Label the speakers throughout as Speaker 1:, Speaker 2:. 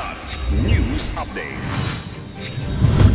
Speaker 1: Kilat News Updates.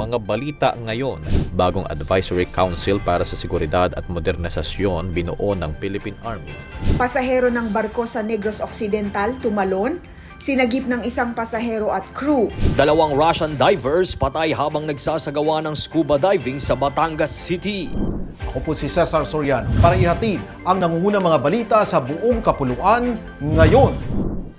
Speaker 2: Mga balita ngayon, bagong advisory council para sa seguridad at modernisasyon binuo ng Philippine Army.
Speaker 3: Pasahero ng barko sa Negros Occidental tumalon, sinagip ng isang pasahero at crew.
Speaker 4: Dalawang Russian divers patay habang nagsasagawa ng scuba diving sa Batangas City.
Speaker 5: Ako po si Cesar Soriano para ihatid ang nangungunang mga balita sa buong kapuluan ngayon.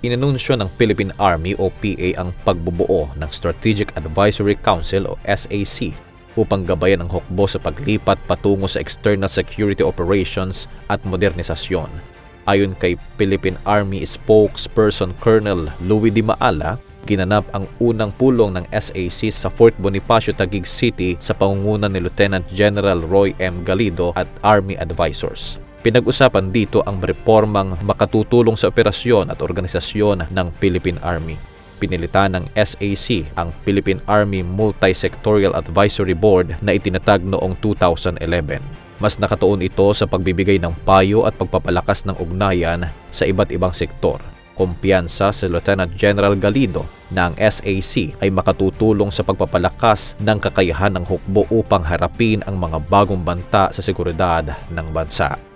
Speaker 2: Inanunsyo ng Philippine Army o PA ang pagbubuo ng Strategic Advisory Council o SAC upang gabayan ang hukbo sa paglipat patungo sa external security operations at modernisasyon. Ayon kay Philippine Army spokesperson Colonel Louis Di Maala, ginanap ang unang pulong ng SAC sa Fort Bonifacio, Taguig City sa pangunguna ni Lieutenant General Roy M. Galido at Army advisors. Pinag-usapan dito ang reformang makatutulong sa operasyon at organisasyon ng Philippine Army. Pinilitan ng SAC ang Philippine Army Multi-Sectorial Advisory Board na itinatag noong 2011. Mas nakatuon ito sa pagbibigay ng payo at pagpapalakas ng ugnayan sa iba't ibang sektor. Kumpiyansa si Lieutenant General Galido na ang SAC ay makatutulong sa pagpapalakas ng kakayahan ng hukbo upang harapin ang mga bagong banta sa seguridad ng bansa.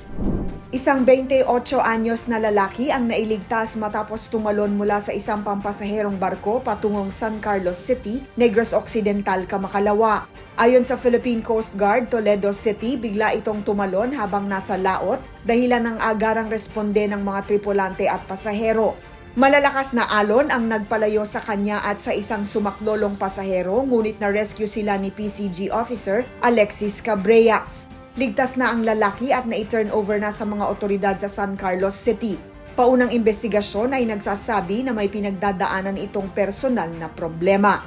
Speaker 3: Isang 28 anyos na lalaki ang nailigtas matapos tumalon mula sa isang pampasaherong barko patungong San Carlos City, Negros Occidental, Kamakalawa. Ayon sa Philippine Coast Guard, Toledo City, bigla itong tumalon habang nasa laot dahilan ng agarang responde ng mga tripulante at pasahero. Malalakas na alon ang nagpalayo sa kanya at sa isang sumaklolong pasahero ngunit na-rescue sila ni PCG officer Alexis Cabreas. Ligtas na ang lalaki at na-turn over na sa mga otoridad sa San Carlos City. Paunang investigasyon ay nagsasabi na may pinagdadaanan itong personal na problema.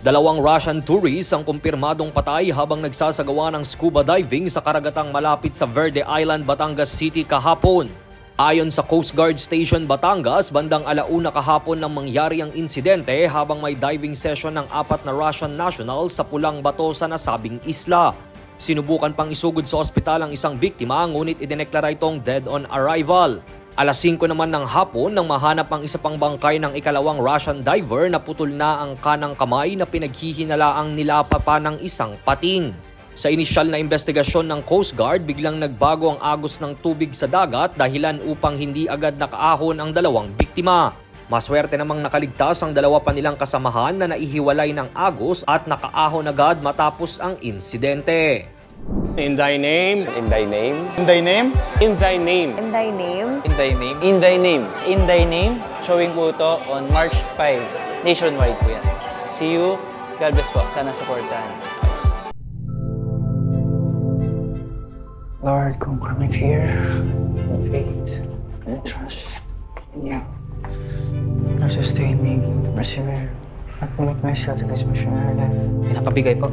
Speaker 4: Dalawang Russian tourists ang kumpirmadong patay habang nagsasagawa ng scuba diving sa karagatang malapit sa Verde Island, Batangas City kahapon. Ayon sa Coast Guard Station Batangas, bandang alauna kahapon nang mangyari ang insidente habang may diving session ng apat na Russian nationals sa pulang bato sa nasabing isla. Sinubukan pang isugod sa ospital ang isang biktima ngunit idineklara itong dead on arrival. Alas 5 naman ng hapon nang mahanap ang isa pang bangkay ng ikalawang Russian diver na putol na ang kanang kamay na pinaghihinalaang nilapa pa ng isang pating. Sa inisyal na investigasyon ng Coast Guard, biglang nagbago ang agos ng tubig sa dagat dahilan upang hindi agad nakaahon ang dalawang biktima. Maswerte namang nakaligtas ang dalawa pa nilang kasamahan na naihiwalay ng agos at nakaahon agad matapos ang insidente.
Speaker 6: In thy name.
Speaker 7: In thy name.
Speaker 6: In thy name.
Speaker 7: In thy name.
Speaker 8: In thy name,
Speaker 7: In thy name.
Speaker 6: In thy name.
Speaker 7: In thy name. Showing po ito on March 5. Nationwide po yan. See you. God bless po. Sana supportahan.
Speaker 9: Lord, conquer my fear, faith, and trust in you. Now sustain me, to persevere, and commit myself to this missionary life.
Speaker 7: Pinapabigay po.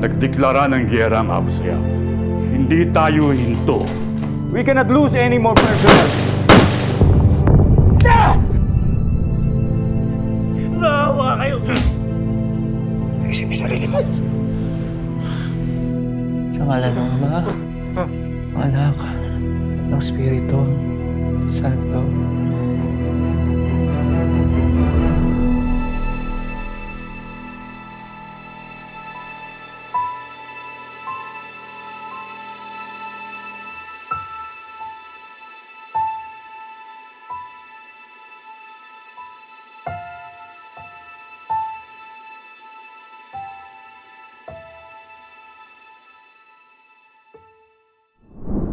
Speaker 1: Nagdeklara ng giyera ang Abu Sayyaf. Hindi tayo hinto.
Speaker 6: We cannot lose any more personnel.
Speaker 9: Isip sarili mo. Sa ngalan ng Ama, Anak, ng Espiritu, Santo.